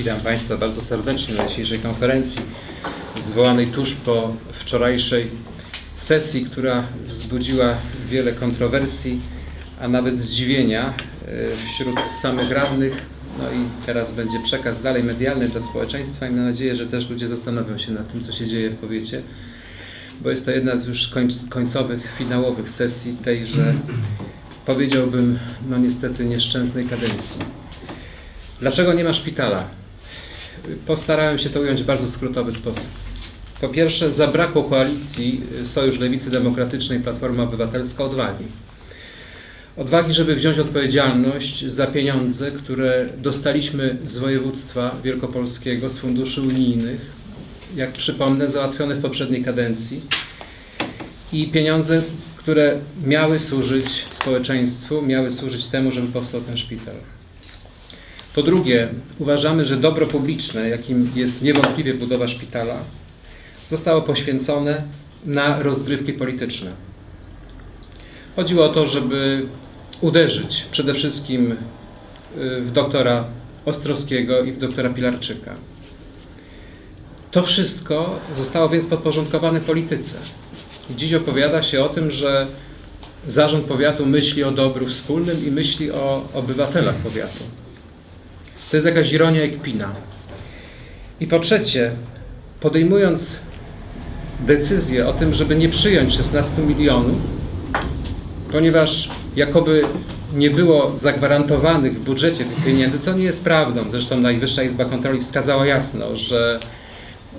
Witam Państwa bardzo serdecznie na dzisiejszej konferencji zwołanej tuż po wczorajszej sesji, która wzbudziła wiele kontrowersji, a nawet zdziwienia e, wśród samych radnych. No i teraz będzie przekaz dalej medialny dla społeczeństwa i mam nadzieję, że też ludzie zastanowią się nad tym, co się dzieje w powiecie, bo jest to jedna z już końc- końcowych, finałowych sesji tejże, powiedziałbym, no niestety nieszczęsnej kadencji. Dlaczego nie ma szpitala? Postarałem się to ująć w bardzo skrótowy sposób. Po pierwsze, zabrakło koalicji Sojusz Lewicy Demokratycznej Platforma Obywatelska odwagi. Odwagi, żeby wziąć odpowiedzialność za pieniądze, które dostaliśmy z województwa wielkopolskiego, z funduszy unijnych, jak przypomnę, załatwione w poprzedniej kadencji i pieniądze, które miały służyć społeczeństwu, miały służyć temu, żeby powstał ten szpital. Po drugie, uważamy, że dobro publiczne, jakim jest niewątpliwie budowa szpitala, zostało poświęcone na rozgrywki polityczne. Chodziło o to, żeby uderzyć przede wszystkim y, w doktora Ostrowskiego i w doktora Pilarczyka. To wszystko zostało więc podporządkowane polityce. Dziś opowiada się o tym, że zarząd powiatu myśli o dobru wspólnym i myśli o obywatelach powiatu. To jest jakaś ironia i kpina. I po trzecie, podejmując decyzję o tym, żeby nie przyjąć 16 milionów, ponieważ jakoby nie było zagwarantowanych w budżecie tych pieniędzy, co nie jest prawdą. Zresztą Najwyższa Izba Kontroli wskazała jasno, że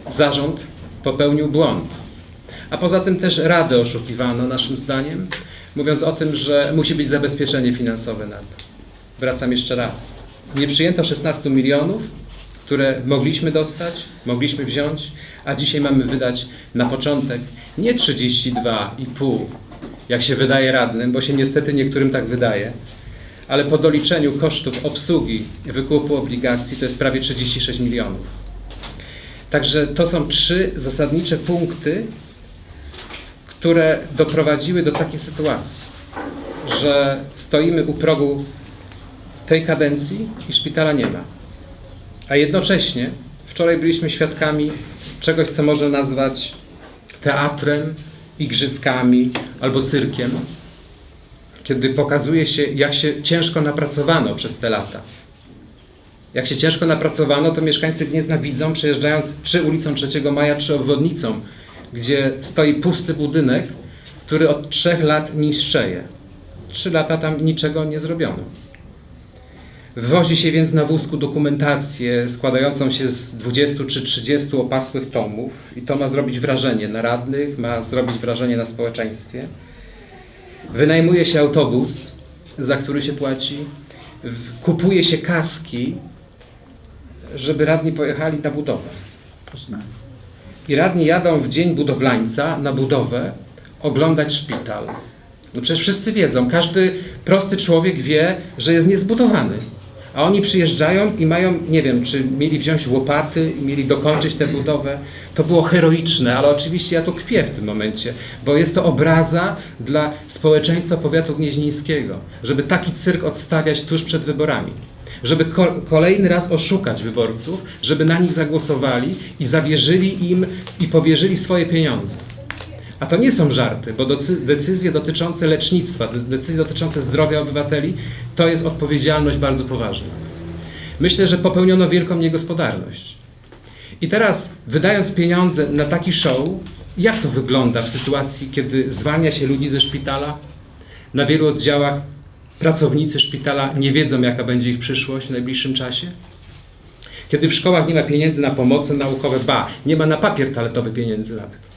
zarząd popełnił błąd. A poza tym też Radę oszukiwano, naszym zdaniem, mówiąc o tym, że musi być zabezpieczenie finansowe na to. Wracam jeszcze raz. Nie przyjęto 16 milionów, które mogliśmy dostać, mogliśmy wziąć, a dzisiaj mamy wydać na początek nie 32,5, jak się wydaje radnym, bo się niestety niektórym tak wydaje, ale po doliczeniu kosztów obsługi wykupu obligacji to jest prawie 36 milionów. Także to są trzy zasadnicze punkty, które doprowadziły do takiej sytuacji, że stoimy u progu tej kadencji i szpitala nie ma. A jednocześnie wczoraj byliśmy świadkami czegoś, co można nazwać teatrem, igrzyskami albo cyrkiem, kiedy pokazuje się, jak się ciężko napracowano przez te lata. Jak się ciężko napracowano, to mieszkańcy Gniezna widzą, przejeżdżając czy ulicą 3 Maja, czy obwodnicą, gdzie stoi pusty budynek, który od trzech lat niszczeje. Trzy lata tam niczego nie zrobiono. Wwozi się więc na wózku dokumentację składającą się z 20 czy 30 opasłych tomów i to ma zrobić wrażenie na radnych, ma zrobić wrażenie na społeczeństwie. Wynajmuje się autobus, za który się płaci, kupuje się kaski, żeby radni pojechali na budowę. Poznanie. I radni jadą w dzień budowlańca na budowę oglądać szpital. No przecież wszyscy wiedzą, każdy prosty człowiek wie, że jest niezbudowany. A oni przyjeżdżają i mają, nie wiem, czy mieli wziąć łopaty mieli dokończyć tę budowę. To było heroiczne, ale oczywiście ja tu kpię w tym momencie, bo jest to obraza dla społeczeństwa powiatu gnieźnieńskiego, żeby taki cyrk odstawiać tuż przed wyborami żeby ko- kolejny raz oszukać wyborców, żeby na nich zagłosowali i zawierzyli im i powierzyli swoje pieniądze. A to nie są żarty, bo decyzje dotyczące lecznictwa, de- decyzje dotyczące zdrowia obywateli to jest odpowiedzialność bardzo poważna. Myślę, że popełniono wielką niegospodarność. I teraz, wydając pieniądze na taki show, jak to wygląda w sytuacji, kiedy zwalnia się ludzi ze szpitala? Na wielu oddziałach pracownicy szpitala nie wiedzą, jaka będzie ich przyszłość w najbliższym czasie? Kiedy w szkołach nie ma pieniędzy na pomoce naukowe, ba, nie ma na papier toaletowy pieniędzy nawet.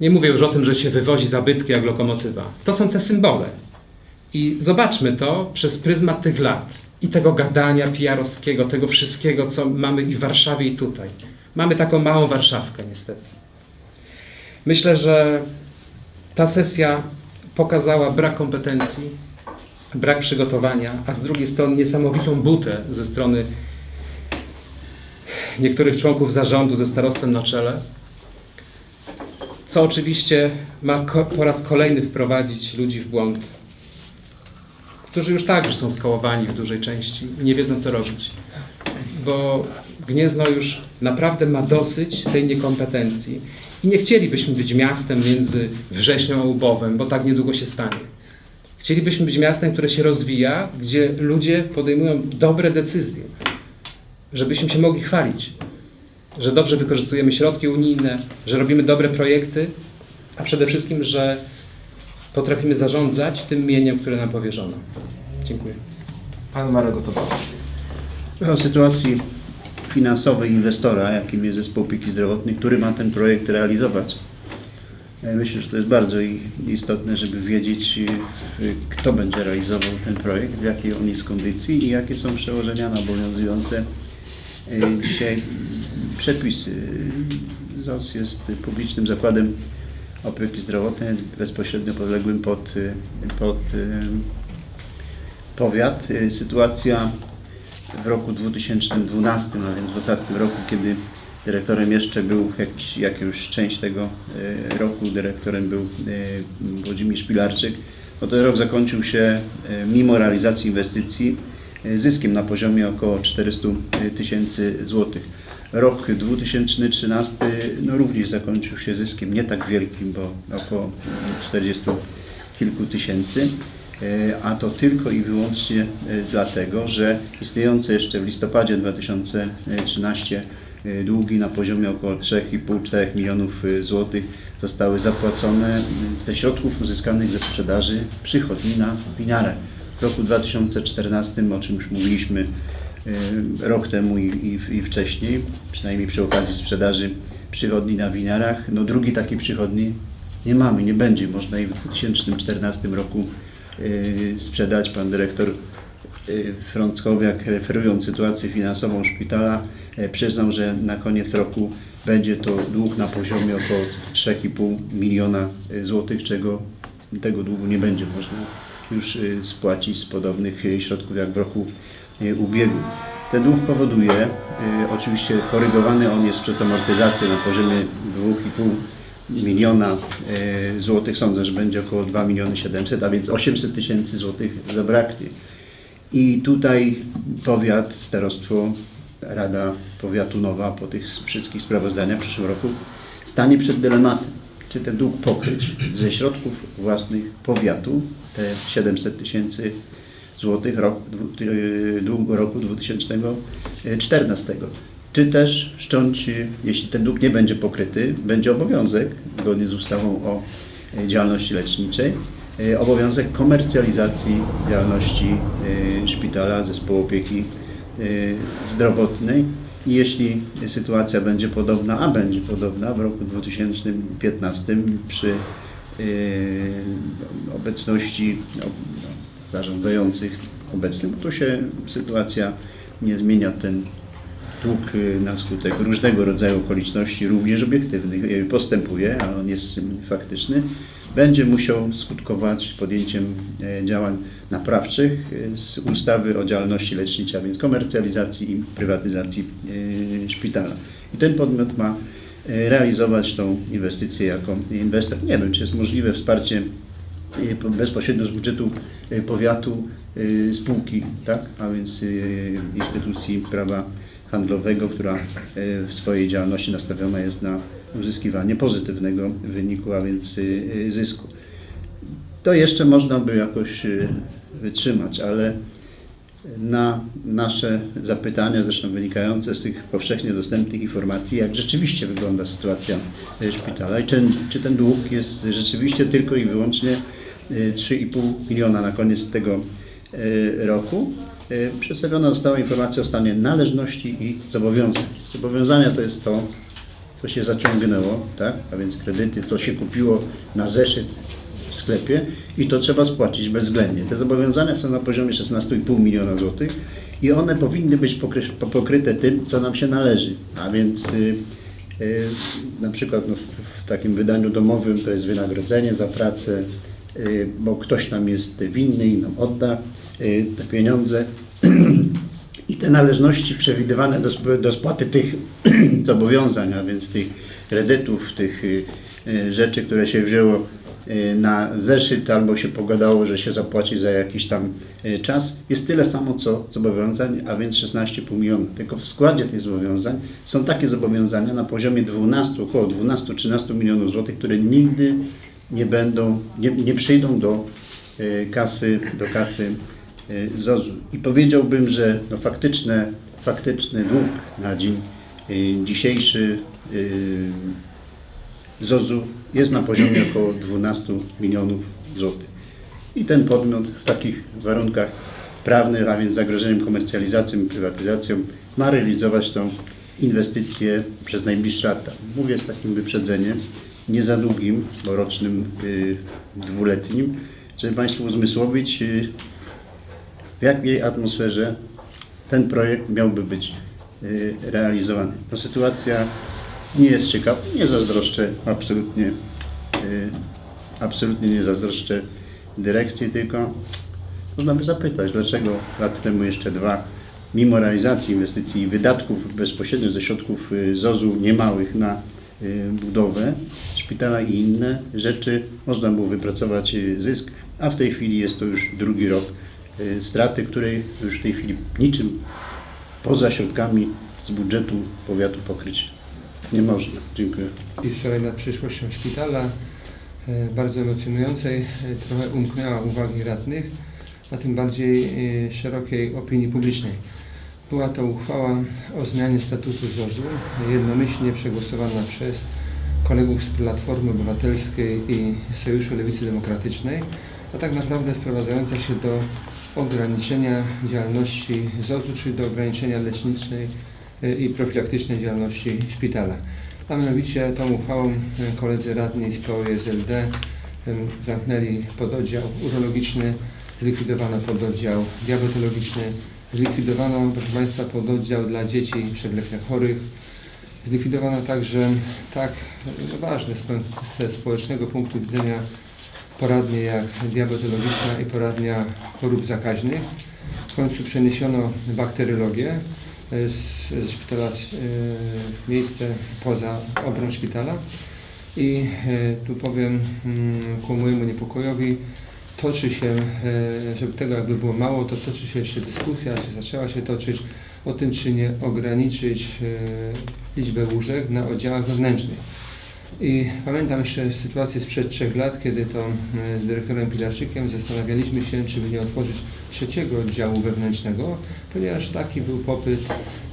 Nie mówię już o tym, że się wywozi zabytki jak lokomotywa. To są te symbole. I zobaczmy to przez pryzmat tych lat i tego gadania PR-owskiego, tego wszystkiego, co mamy i w Warszawie, i tutaj. Mamy taką małą Warszawkę, niestety. Myślę, że ta sesja pokazała brak kompetencji, brak przygotowania, a z drugiej strony niesamowitą butę ze strony niektórych członków zarządu ze starostem na czele, co oczywiście ma po raz kolejny wprowadzić ludzi w błąd, którzy już tak już są skołowani w dużej części i nie wiedzą co robić. bo Gniezno już naprawdę ma dosyć tej niekompetencji i nie chcielibyśmy być miastem między Wrześnią a Łubowem, bo tak niedługo się stanie. Chcielibyśmy być miastem, które się rozwija, gdzie ludzie podejmują dobre decyzje, żebyśmy się mogli chwalić, że dobrze wykorzystujemy środki unijne, że robimy dobre projekty, a przede wszystkim, że potrafimy zarządzać tym mieniem, które nam powierzono. Dziękuję. Pan Marek Gotowski. O sytuacji finansowej inwestora, jakim jest Zespół Opieki Zdrowotnej, który ma ten projekt realizować. Ja Myślę, że to jest bardzo istotne, żeby wiedzieć, y, kto będzie realizował ten projekt, w jakiej on jest kondycji i jakie są przełożenia na obowiązujące y, dzisiaj przepisy. ZOS jest publicznym zakładem opieki zdrowotnej, bezpośrednio podległym pod, y, pod y, powiat. Y, Sytuacja w roku 2012, a więc w ostatnim roku, kiedy dyrektorem jeszcze był, jakiś, jak już część tego e, roku dyrektorem był Włodzimierz Szpilarczyk, no to rok zakończył się mimo realizacji inwestycji zyskiem na poziomie około 400 tysięcy złotych. Rok 2013 no również zakończył się zyskiem nie tak wielkim, bo około 40 kilku tysięcy. E, a to tylko i wyłącznie e, dlatego, że istniejące jeszcze w listopadzie 2013 e, długi na poziomie około 3,5-4 milionów złotych zostały zapłacone ze środków uzyskanych ze sprzedaży przychodni na winiarę. W roku 2014, o czym już mówiliśmy rok temu i, i, i wcześniej, przynajmniej przy okazji sprzedaży przychodni na winiarach, no drugi takiej przychodni nie mamy, nie będzie. Można i w 2014 roku y, sprzedać. Pan dyrektor y, Frąckowiak, referując sytuację finansową szpitala, y, przyznał, że na koniec roku będzie to dług na poziomie około 3,5 miliona y, złotych, czego tego długu nie będzie można już y, spłacić z podobnych y, środków jak w roku y, ubiegłym. Ten dług powoduje, y, oczywiście korygowany on jest przez amortyzację na poziomie 2,5 miliona e, złotych, sądzę, że będzie około 2 miliony 700, a więc 800 tysięcy złotych zabraknie. I tutaj powiat, starostwo, Rada Powiatu Nowa po tych wszystkich sprawozdaniach w przyszłym roku stanie przed dylematem, czy ten dług pokryć ze środków własnych powiatu, te 700 tysięcy złotych długu roku 2014. Czy też wszcząć, yy, jeśli ten dług nie będzie pokryty, będzie obowiązek, zgodnie z ustawą o yy, działalności leczniczej, obowiązek komercjalizacji działalności szpitala, zespołu opieki zdrowotnej. I jeśli sytuacja będzie podobna, a będzie podobna w roku 2015 przy obecności no, no, zarządzających obecnym, to się sytuacja nie zmienia. Ten dług y, na skutek różnego rodzaju okoliczności, również obiektywnych, y, postępuje, a on jest y, faktyczny, będzie musiał skutkować podjęciem e, działań naprawczych y, z ustawy o działalności leczniczej, a więc komercjalizacji i prywatyzacji y, szpitala. I ten podmiot ma y, realizować tą inwestycję jako inwestor. Nie wiem, czy jest możliwe wsparcie y, bezpośrednio z budżetu y, powiatu y, spółki, tak? a więc y, instytucji prawa handlowego, która w swojej działalności nastawiona jest na uzyskiwanie pozytywnego wyniku, a więc zysku. To jeszcze można by jakoś wytrzymać, ale na nasze zapytania, zresztą wynikające z tych powszechnie dostępnych informacji, jak rzeczywiście wygląda sytuacja y, szpitala i czy, czy ten dług jest rzeczywiście tylko i wyłącznie y, 3,5 miliona na koniec tego y, roku. Przedstawiona została informacja o stanie należności i zobowiązań. Zobowiązania to jest to, co się zaciągnęło, tak? a więc kredyty, to się kupiło na zeszyt w sklepie i to trzeba spłacić bezwzględnie. Te zobowiązania są na poziomie 16,5 miliona złotych i one powinny być pokry, pokryte tym, co nam się należy, a więc y, y, na przykład no, w takim wydaniu domowym to jest wynagrodzenie za pracę, y, bo ktoś nam jest winny i nam odda te pieniądze. I te należności przewidywane do, do spłaty tych zobowiązań, a więc tych kredytów, tych rzeczy, które się wzięło na zeszyt albo się pogadało, że się zapłaci za jakiś tam y, czas, jest tyle samo co zobowiązań, a więc 16,5 milionów. Tylko w składzie tych zobowiązań są takie zobowiązania na poziomie 12, około 12-13 milionów złotych, które nigdy nie będą, nie, nie przyjdą do y, kasy, do kasy y, ZOZ-u. I powiedziałbym, że no faktyczne, faktyczny dług na dzień y, dzisiejszy y, ZOZ-u jest na poziomie około 12 milionów złotych. I ten podmiot w takich warunkach prawnych, a więc zagrożeniem komercjalizacją i prywatyzacją, ma realizować tą inwestycję przez najbliższe lata. Mówię z takim wyprzedzeniem, nie za długim, bo rocznym, y, dwuletnim, żeby Państwu uzmysłowić, y, w jakiej atmosferze ten projekt miałby być y, realizowany. No, sytuacja nie jest ciekawa, nie zazdroszczę absolutnie, y, absolutnie nie zazdroszczę dyrekcji, tylko można by zapytać, dlaczego lat temu jeszcze dwa, mimo realizacji inwestycji i wydatków bezpośrednio ze środków y, ZOZ-u niemałych na y, budowę szpitala i inne rzeczy, można było wypracować zysk, a w tej chwili jest to już drugi rok straty, której już w tej chwili niczym poza środkami z budżetu powiatu pokryć nie można. Dziękuję. I wczoraj nad przyszłością szpitala, e, bardzo emocjonującej, e, trochę umknęła uwagi radnych, a tym bardziej e, szerokiej opinii publicznej. Była to uchwała o zmianie statutu ZOZ-u, jednomyślnie przegłosowana przez kolegów z Platformy Obywatelskiej i Sojuszu Lewicy Demokratycznej, a tak naprawdę sprowadzająca się do ograniczenia działalności ZOZ-u, czyli do ograniczenia leczniczej i profilaktycznej działalności szpitala. A mianowicie tą uchwałą e, koledzy radni z PO i SLD em, zamknęli pododdział urologiczny, zlikwidowano pododdział diabetologiczny, zlikwidowano, proszę Państwa, pododdział dla dzieci przewlekle chorych, zlikwidowano także tak ważne ze społecznego punktu widzenia poradnie jak diabetologiczna i poradnia chorób zakaźnych. W końcu przeniesiono bakteryologię z, szpitala e, w miejsce poza obron szpitala. I e, tu powiem mm, ku mojemu niepokojowi, toczy się, e, żeby tego jakby było mało, to toczy się jeszcze dyskusja, czy zaczęła się toczyć o tym, czy nie ograniczyć liczbę łóżek na oddziałach wewnętrznych. I pamiętam jeszcze sytuację sprzed trzech lat, kiedy to z dyrektorem Pilarczykiem zastanawialiśmy się, czy by nie otworzyć trzeciego oddziału wewnętrznego, ponieważ taki był popyt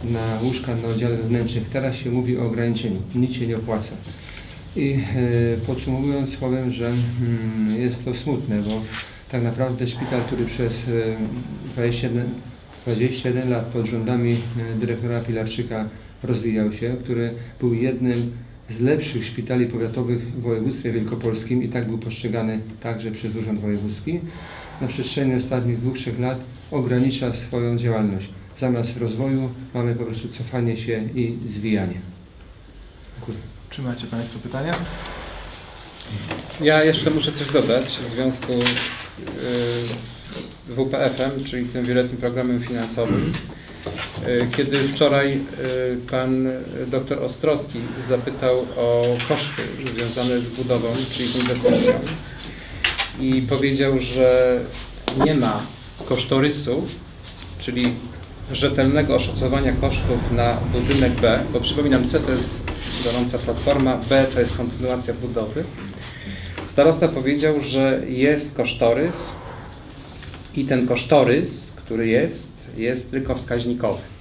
na łóżka na oddziale wewnętrznych. Teraz się mówi o ograniczeniu, nic się nie opłaca. I e, podsumowując powiem, że mm, jest to smutne, bo tak naprawdę szpital, który przez e, 21, 21 lat pod rządami e, dyrektora Pilarczyka rozwijał się, który był jednym z lepszych szpitali powiatowych w województwie wielkopolskim i tak był postrzegany także przez Urząd Wojewódzki, na przestrzeni ostatnich dwóch, trzech lat ogranicza swoją działalność. Zamiast rozwoju mamy po prostu cofanie się i zwijanie. Dziękuję. Czy macie Państwo pytania? Ja jeszcze muszę coś dodać w związku z, y, z WPF-em, czyli tym wieloletnim programem finansowym. Y, Kiedy wczoraj y, pan dr Ostrowski zapytał o koszty związane z budową, czyli z inwestycją i powiedział, że nie ma kosztorysu, czyli rzetelnego oszacowania kosztów na budynek B, bo przypominam, C to jest gorąca platforma, B to jest kontynuacja budowy. Starosta powiedział, że jest kosztorys i ten kosztorys, który jest, jest tylko wskaźnikowy.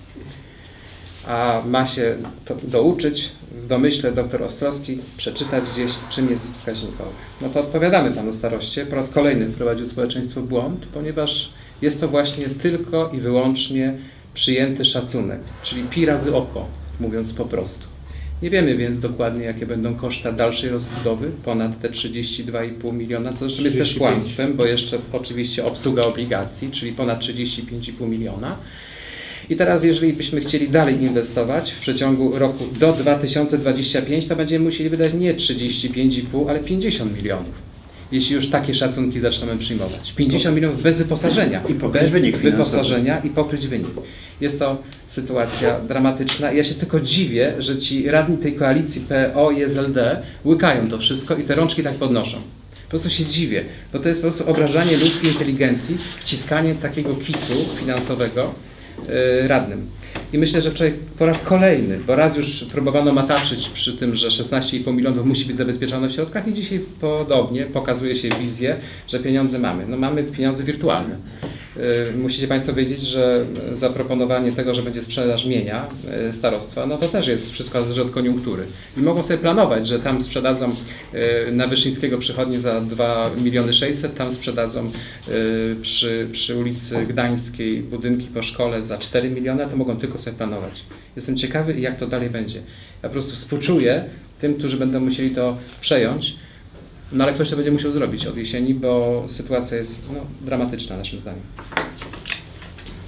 A ma się to douczyć, w domyśle dr Ostrowski, przeczytać gdzieś, czym jest wskaźnikowy. No to odpowiadamy panu staroście. Po raz kolejny wprowadził społeczeństwo w błąd, ponieważ jest to właśnie tylko i wyłącznie przyjęty szacunek, czyli pi razy oko, mówiąc po prostu. Nie wiemy więc dokładnie, jakie będą koszta dalszej rozbudowy, ponad te 32,5 miliona, co zresztą jest też 35. kłamstwem, bo jeszcze oczywiście obsługa obligacji, czyli ponad 35,5 miliona. I teraz, jeżeli byśmy chcieli dalej inwestować w przeciągu roku do 2025, to będziemy musieli wydać nie 35,5, ale 50 milionów. Jeśli już takie szacunki zaczynamy przyjmować. 50 milionów bez wyposażenia. I pokryć bez wynik wyposażenia i pokryć wynik. Jest to sytuacja dramatyczna. Ja się tylko dziwię, że ci radni tej koalicji PO i SLD łykają to wszystko i te rączki tak podnoszą. Po prostu się dziwię, bo to jest po prostu obrażanie ludzkiej inteligencji, wciskanie takiego kitu finansowego radnym. I myślę, że wczoraj po raz kolejny, bo raz już próbowano mataczyć przy tym, że 16,5 milionów musi być zabezpieczone w środkach i dzisiaj podobnie pokazuje się wizję, że pieniądze mamy. No mamy pieniądze wirtualne. Y, Musicie Państwo wiedzieć, że zaproponowanie tego, że będzie sprzedaż mienia y, starostwa, no to też jest wszystko zależy od koniunktury. I mogą sobie planować, że tam sprzedadzą y, na Wyszyńskiego przychodnie za 2 miliony 600, tam sprzedadzą przy, przy ulicy Gdańskiej budynki po szkole za 4 miliony, a to mogą tylko sobie planować. Jestem ciekawy, jak to dalej będzie. Ja po prostu współczuję tym, którzy będą musieli to przejąć, no ale ktoś to będzie musiał zrobić od jesieni, bo sytuacja jest no, dramatyczna naszym zdaniem.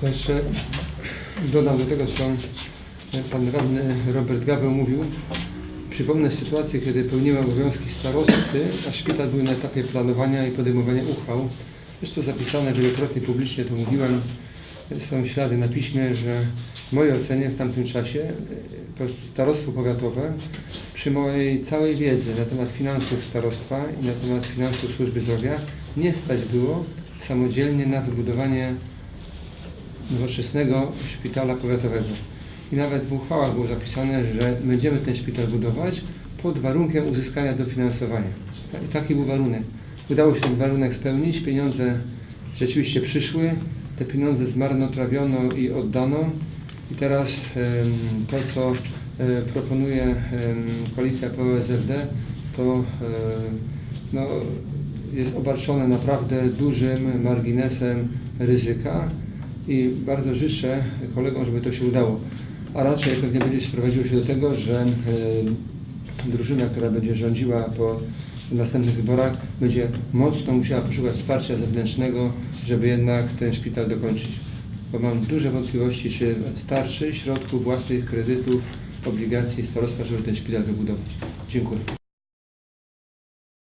To jeszcze dodam do tego, co pan radny Robert Gaweł mówił. Przypomnę sytuację, kiedy pełniłem obowiązki starosty, a szpital był na etapie planowania i podejmowania uchwał. To zapisane wielokrotnie publicznie, to mówiłem. Są ślady na piśmie, że w mojej ocenie w tamtym czasie po prostu starostwo powiatowe przy mojej całej wiedzy na temat finansów starostwa i na temat finansów służby zdrowia nie stać było samodzielnie na wybudowanie nowoczesnego szpitala powiatowego. I nawet w uchwałach było zapisane, że będziemy ten szpital budować pod warunkiem uzyskania dofinansowania. I taki był warunek. Udało się ten warunek spełnić, pieniądze rzeczywiście przyszły, te pieniądze zmarnotrawiono i oddano. I teraz to, co proponuje em, koalicja PO-SLD, to e, no, jest obarczone naprawdę dużym marginesem ryzyka i bardzo życzę kolegom, żeby to się udało. A raczej pewnie będzie sprowadziło się do tego, że e, drużyna, która będzie rządziła po następnych wyborach, będzie mocno musiała poszukać wsparcia zewnętrznego, żeby jednak ten szpital dokończyć. Bo mam duże wątpliwości, czy starczy środków własnych, kredytów, obligacji starostwa, żeby ten szpital wybudować. Dziękuję.